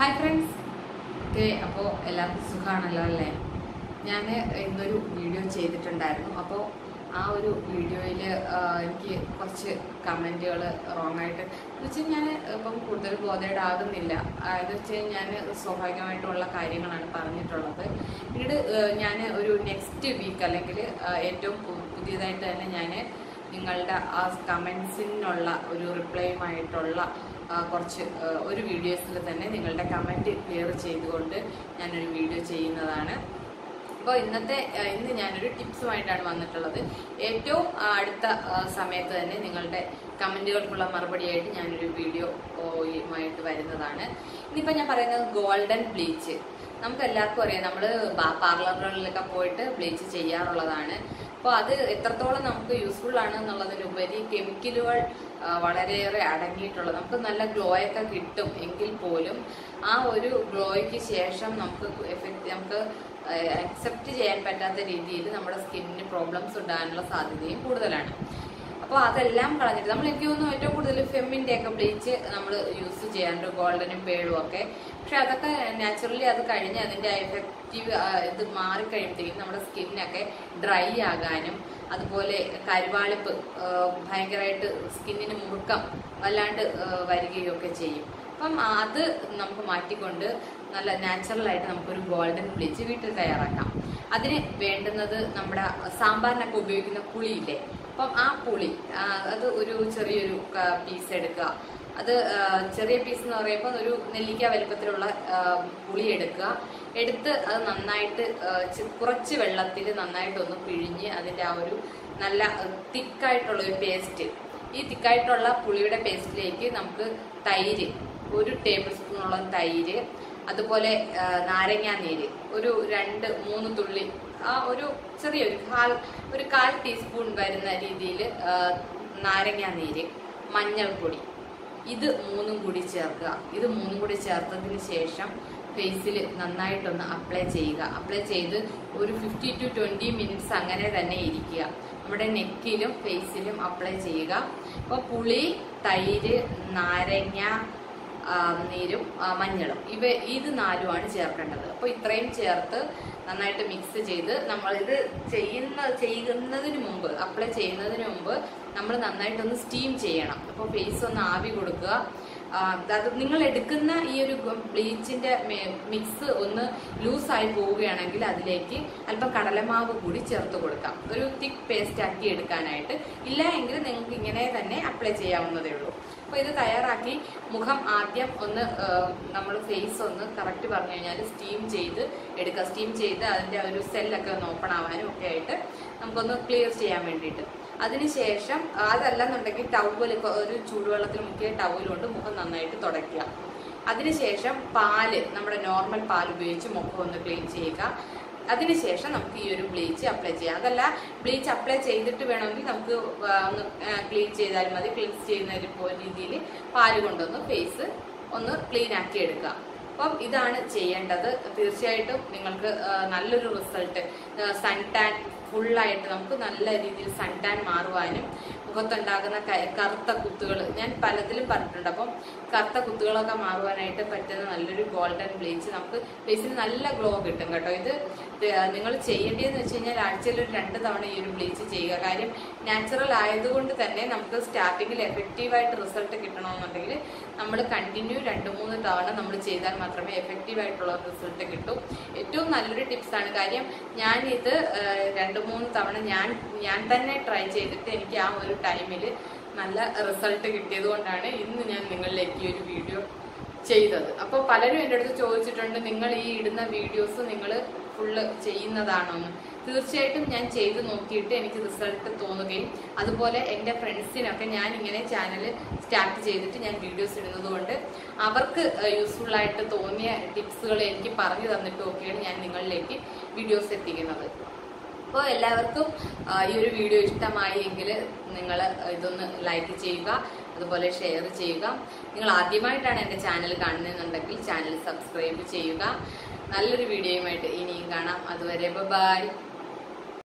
Hi friends okay അപ്പോൾ എല്ലാവർക്കും സുഖമാണല്ലോ അല്ലേ? ഞാൻ ഇന്നൊരു വീഡിയോ ചെയ്തിട്ടുണ്ടായിരുന്നു. അപ്പോൾ ആ ഒരു വീഡിയോയിൽ എനിക്ക് കുറച്ച് കമന്റുകൾ റോങ് ആയിട്ട്. എന്ന് വെച്ചാൽ ഞാൻ ഇപ്പം കൂടുതൽ ബോധേഡ് ആകുന്നില്ല എന്ന് വെച്ചാൽ ഞാൻ സ്വാഭാവികമായിട്ടുള്ള കാര്യങ്ങളാണ് പറഞ്ഞിട്ടുള്ളത്. പിന്നീട് ഞാൻ ഒരു നെക്സ്റ്റ് വീക്ക് അല്ലെങ്കിൽ ഏറ്റവും പുതിയതായിട്ട് തന്നെ ഞാൻ നിങ്ങളുടെ ആ കമൻസിനുള്ള ഒരു റിപ്ലൈയുമായിട്ടുള്ള കുറച്ച് ഒരു വീഡിയോസിൽ തന്നെ നിങ്ങളുടെ കമന്റ് ക്ലിയർ ചെയ്തുകൊണ്ട് ഞാനൊരു വീഡിയോ ചെയ്യുന്നതാണ്. അപ്പോൾ ഇന്നത്തെ ഇന്ന് ഞാനൊരു ടിപ്സുമായിട്ടാണ് വന്നിട്ടുള്ളത്. ഏറ്റവും അടുത്ത സമയത്ത് തന്നെ നിങ്ങളുടെ കമന്റുകൾക്കുള്ള മറുപടിയായിട്ട് ഞാനൊരു വീഡിയോ ആയിട്ട് വരുന്നതാണ്. ഇനിയിപ്പോൾ ഞാൻ പറയുന്നത് ഗോൾഡൻ ബ്ലീച്ച്. നമുക്ക് എല്ലാവർക്കും അറിയാം നമ്മൾ പാർലറുകളിലൊക്കെ പോയിട്ട് ബ്ലീച്ച് ചെയ്യാറുള്ളതാണ്. അപ്പോൾ അത് എത്രത്തോളം നമുക്ക് യൂസ്ഫുൾ ആണ് എന്നുള്ളതിനുപരി കെമിക്കലുകൾ വളരെയേറെ അടങ്ങിയിട്ടുള്ളത്. നമുക്ക് നല്ല ഗ്ലോ ഒക്കെ കിട്ടും എങ്കിൽ പോലും ആ ഒരു ഗ്ലോയ്ക്ക് ശേഷം നമുക്ക് എഫക്റ്റ് നമുക്ക് അക്സെപ്റ്റ് ചെയ്യാൻ പറ്റാത്ത രീതിയിൽ നമ്മുടെ സ്കിന്നിന് പ്രോബ്ലംസ് ഉണ്ടാകാനുള്ള സാധ്യതയും കൂടുതലാണ്. അപ്പോൾ അതെല്ലാം കളഞ്ഞിട്ട് നമ്മൾ എനിക്ക് തോന്നുന്നു ഏറ്റവും കൂടുതൽ ഫെമ്മിന്റെ ഒക്കെ ബ്ലീച്ച് നമ്മൾ യൂസ് ചെയ്യാറുണ്ട് ഗോൾഡനും പേളും ഒക്കെ. പക്ഷെ അതൊക്കെ നാച്ചുറലി അത് കഴിഞ്ഞ് അതിന്റെ എഫക്റ്റീവ് ഇത് മാറിക്കഴിയുമ്പോഴത്തേക്കും നമ്മുടെ സ്കിന്നൊക്കെ ഡ്രൈ ആകാനും അതുപോലെ കരുവാളിപ്പ് ഭയങ്കരമായിട്ട് സ്കിന്നിന് മുറുക്കം വല്ലാണ്ട് വരികയൊക്കെ ചെയ്യും. അപ്പം അത് നമുക്ക് മാറ്റിക്കൊണ്ട് നല്ല നാച്ചുറലായിട്ട് നമുക്കൊരു ഗോൾഡൻ ബ്ലീച്ച് വീട്ടിൽ തയ്യാറാക്കാം. അതിന് വേണ്ടുന്നത് നമ്മുടെ സാമ്പാറിനൊക്കെ ഉപയോഗിക്കുന്ന പുളിയില്ലേ? അപ്പം ആ പുളി അത് ഒരു ചെറിയൊരു പീസ് എടുക്കുക. അത് ചെറിയ പീസ് എന്ന് പറയുമ്പോൾ ഒരു നെല്ലിക്ക വലുപ്പത്തിലുള്ള പുളി എടുക്കുക. എടുത്ത് അത് നന്നായിട്ട് കുറച്ച് വെള്ളത്തിൽ നന്നായിട്ട് ഒന്ന് പിഴിഞ്ഞ് അതിന്റെ ആ ഒരു നല്ല തിക്കായിട്ടുള്ള ഒരു പേസ്റ്റ് ഈ തിക്കായിട്ടുള്ള പുളിയുടെ പേസ്റ്റിലേക്ക് നമുക്ക് തൈര് ഒരു ടേബിൾ സ്പൂണോളം തൈര് അതുപോലെ നാരങ്ങാനീര്. നാരങ്ങാ നീര് ഒരു രണ്ട് മൂന്ന് തുള്ളി ആ ഒരു ചെറിയൊരു കാൽ ഒരു കാൽ ടീസ്പൂൺ വരുന്ന രീതിയിൽ നാരങ്ങാ നീര് മഞ്ഞൾപ്പൊടി. ഇത് മൂന്നും കൂടി ചേർക്കുക. ഇത് മൂന്നും കൂടി ചേർത്തതിന് ശേഷം ഫേസിൽ നന്നായിട്ടൊന്ന് അപ്ലൈ ചെയ്യുക. അപ്ലൈ ചെയ്ത് ഒരു ഫിഫ്റ്റി ടു ട്വന്റി മിനിറ്റ്സ് അങ്ങനെ തന്നെ ഇരിക്കുക. നമ്മുടെ നെക്കിലും ഫേസിലും അപ്ലൈ ചെയ്യുക. അപ്പോൾ പുളി തൈര് നാരങ്ങ നീരും മഞ്ഞളും. ഇവ ഇത് നാലുമാണ് ചേർക്കേണ്ടത്. അപ്പോൾ ഇത്രയും ചേർത്ത് നന്നായിട്ട് മിക്സ് ചെയ്ത് നമ്മൾ ഇത് ചെയ്യുന്ന ചെയ്യുന്നതിന് മുമ്പ് അപ്ലൈ ചെയ്യുന്നതിന് മുമ്പ് നമ്മൾ നന്നായിട്ടൊന്ന് സ്റ്റീം ചെയ്യണം. അപ്പോൾ ഫേസ് ഒന്ന് ആവി കൊടുക്കുക. അത് നിങ്ങൾ എടുക്കുന്ന ഈ ഒരു ബ്ലീച്ചിന്റെ മിക്സ് ഒന്ന് ലൂസായി പോവുകയാണെങ്കിൽ അതിലേക്ക് അല്പം കടലമാവ് കൂടി ചേർത്ത് കൊടുക്കാം. ഒരു തിക്ക് പേസ്റ്റ് ആക്കി എടുക്കാനായിട്ട്. ഇല്ല എങ്കിൽ നിങ്ങൾക്ക് ഇങ്ങനെ തന്നെ അപ്ലൈ ചെയ്യാവുന്നതേ ഉള്ളൂ. അപ്പോൾ ഇത് തയ്യാറാക്കി മുഖം ആദ്യം ഒന്ന് നമ്മൾ ഫേസ് ഒന്ന് കറക്റ്റ് പറഞ്ഞു കഴിഞ്ഞാൽ സ്റ്റീം ചെയ്ത് എടുക്കുക സ്റ്റീം ചെയ്ത് അതിന്റെ ഒരു സെല്ലൊക്കെ ഒന്ന് ഓപ്പൺ ആവാനും ഒക്കെ ആയിട്ട് നമുക്കൊന്ന് ക്ലിയർ ചെയ്യാൻ വേണ്ടിയിട്ട്. അതിനുശേഷം അതല്ലെന്നുണ്ടെങ്കിൽ ടവൽ ഒരു ചൂടുവെള്ളത്തിൽ മുക്കിയ ടവൽ കൊണ്ട് മുഖം നന്നായിട്ട് തുടയ്ക്കുക. അതിനുശേഷം പാൽ നമ്മുടെ നോർമൽ പാൽ ഉപയോഗിച്ച് മുഖം ഒന്ന് ക്ലീൻ ചെയ്യുക. അതിനുശേഷം നമുക്ക് ഈ ഒരു ബ്ലീച്ച് അപ്ലൈ ചെയ്യാം. അതല്ല ബ്ലീച്ച് അപ്ലൈ ചെയ്തിട്ട് വേണമെങ്കിൽ നമുക്ക് ഒന്ന് ക്ലീൻ ചെയ്താലും മതി. ക്ലീൻസ് ചെയ്യുന്ന ഒരു രീതിയിൽ പാൽ കൊണ്ടൊന്ന് ഫേസ് ഒന്ന് ക്ലീൻ ആക്കി എടുക്കുക. അപ്പം ഇതാണ് ചെയ്യേണ്ടത്. തീർച്ചയായിട്ടും നിങ്ങൾക്ക് നല്ലൊരു റിസൾട്ട് സൺ ടാൻ ഫുള്ളായിട്ട് നമുക്ക് നല്ല രീതിയിൽ സൺ ടാൻ മാറുവാനും മുഖത്തുണ്ടാകുന്ന കറുത്ത കുത്തുകൾ ഞാൻ പലതിലും പറഞ്ഞിട്ടുണ്ട്. അപ്പം കറുത്ത കുത്തുകളൊക്കെ മാറുവാനായിട്ട് പറ്റുന്ന നല്ലൊരു ഗോൾഡൻ ബ്ലീച്ച് നമുക്ക് ഫേസിന് നല്ല ഗ്ലോ കിട്ടും കേട്ടോ. ഇത് നിങ്ങൾ ചെയ്യേണ്ടതെന്ന് വെച്ച് കഴിഞ്ഞാൽ ആഴ്ചയിൽ ഒരു രണ്ട് തവണ ഈ ഒരു ബ്ലീച്ച് ചെയ്യുക. കാര്യം നാച്ചുറൽ ആയതുകൊണ്ട് തന്നെ നമുക്ക് സ്റ്റാർട്ടിങ്ങിൽ എഫക്റ്റീവായിട്ട് റിസൾട്ട് കിട്ടണമെന്നുണ്ടെങ്കിൽ നമ്മൾ കണ്ടിന്യൂ രണ്ട് മൂന്ന് തവണ നമ്മൾ ചെയ്താൽ മാത്രമേ എഫക്റ്റീവായിട്ടുള്ള റിസൾട്ട് കിട്ടൂ. ഏറ്റവും നല്ലൊരു ടിപ്സാണ് കാര്യം ഞാനിത് ആ, രണ്ട് മൂന്ന് തവണ ഞാൻ ഞാൻ തന്നെ ട്രൈ ചെയ്തിട്ട് എനിക്ക് ആ ഒരു ടൈമിൽ നല്ല റിസൾട്ട് കിട്ടിയത് കൊണ്ടാണ് ഇന്ന് ഞാൻ നിങ്ങളിലേക്ക് ഒരു വീഡിയോ ചെയ്തത്. അപ്പോൾ പലരും എന്റെ അടുത്ത് ചോദിച്ചിട്ടുണ്ട് നിങ്ങൾ ഈ ഇടുന്ന വീഡിയോസ് നിങ്ങൾ ഫുള്ള് ചെയ്യുന്നതാണോ? എന്ന്. തീർച്ചയായിട്ടും ഞാൻ ചെയ്ത് നോക്കിയിട്ട് എനിക്ക് റിസൾട്ട് തോന്നുകയും അതുപോലെ എന്റെ ഫ്രണ്ട്സിനൊക്കെ ഞാൻ ഇങ്ങനെ ചാനൽ സ്റ്റാർട്ട് ചെയ്തിട്ട് ഞാൻ വീഡിയോസ് ഇടുന്നത് കൊണ്ട് അവർക്ക് യൂസ്ഫുള്ളായിട്ട് തോന്നിയ ടിപ്സുകൾ എനിക്ക് പറഞ്ഞു തന്നിട്ടും ഒക്കെയാണ് ഞാൻ നിങ്ങളിലേക്ക് വീഡിയോസ് എത്തിക്കുന്നത്. അപ്പോൾ എല്ലാവർക്കും ഈ ഒരു വീഡിയോ ഇഷ്ടമായി എങ്കിൽ നിങ്ങൾ ഇതൊന്ന് ലൈക്ക് ചെയ്യുക അതുപോലെ ഷെയർ ചെയ്യുക. നിങ്ങൾ ആദ്യമായിട്ടാണ് എന്റെ ചാനൽ കാണുന്നതെന്നുണ്ടെങ്കിൽ ചാനൽ സബ്സ്ക്രൈബ് ചെയ്യുക. നല്ലൊരു വീഡിയോയുമായിട്ട് ഇനിയും കാണാം. അതുവരെ ബൈ